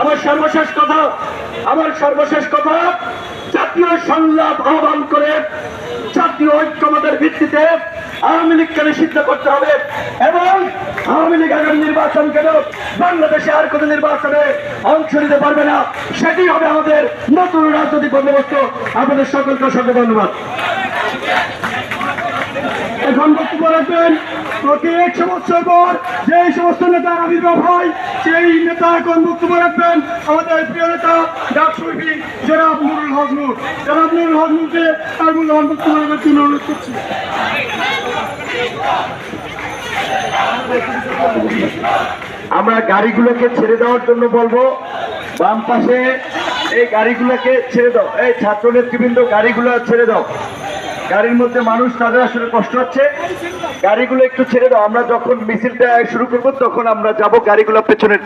আমার সর্বশেষ কথা, আমার সর্বশেষ কথা, জাতীয় সংলাপ আহ্বান করে জাতীয় ঐক্যমতের ভিত্তিতে আওয়ামী লীগকে নিষিদ্ধ করতে হবে এবং আওয়ামী লীগ আগামী নির্বাচন কেন বাংলাদেশে আর কোনো নির্বাচনে অংশ নিতে পারবে না। সেটি হবে আমাদের নতুন রাজনৈতিক বন্দোবস্ত। আপনাদের সকলকে অসংখ্য ধন্যবাদ। বক্তব্য রাখবেন। প্রতি একশো বছর পর যে সমস্ত নেতার আবির্ভাব হয়, সেই নেতা এখন বক্তব্য রাখবেন। আমাদের প্রিয় নেতা, ডাক শরীফি জনাব নুরুল হক নূর। জনাব নুরুল হক নূরকে তার মূল্যবান বক্তব্য রাখার জন্য অনুরোধ করছি। আমরা গাড়িগুলোকে ছেড়ে দেওয়ার জন্য বলব। বাম পাশে এই গাড়িগুলোকে ছেড়ে দাও। এই ছাত্র নেতৃবৃন্দ গাড়িগুলো ছেড়ে দাও। গাড়ির মধ্যে মানুষ তাদের আসলে কষ্ট হচ্ছে। গাড়িগুলো একটু ছেড়ে দাও, আমরা যখন মিছিলটা শুরু করব, তখন আমরা যাব গাড়িগুলো পেছনে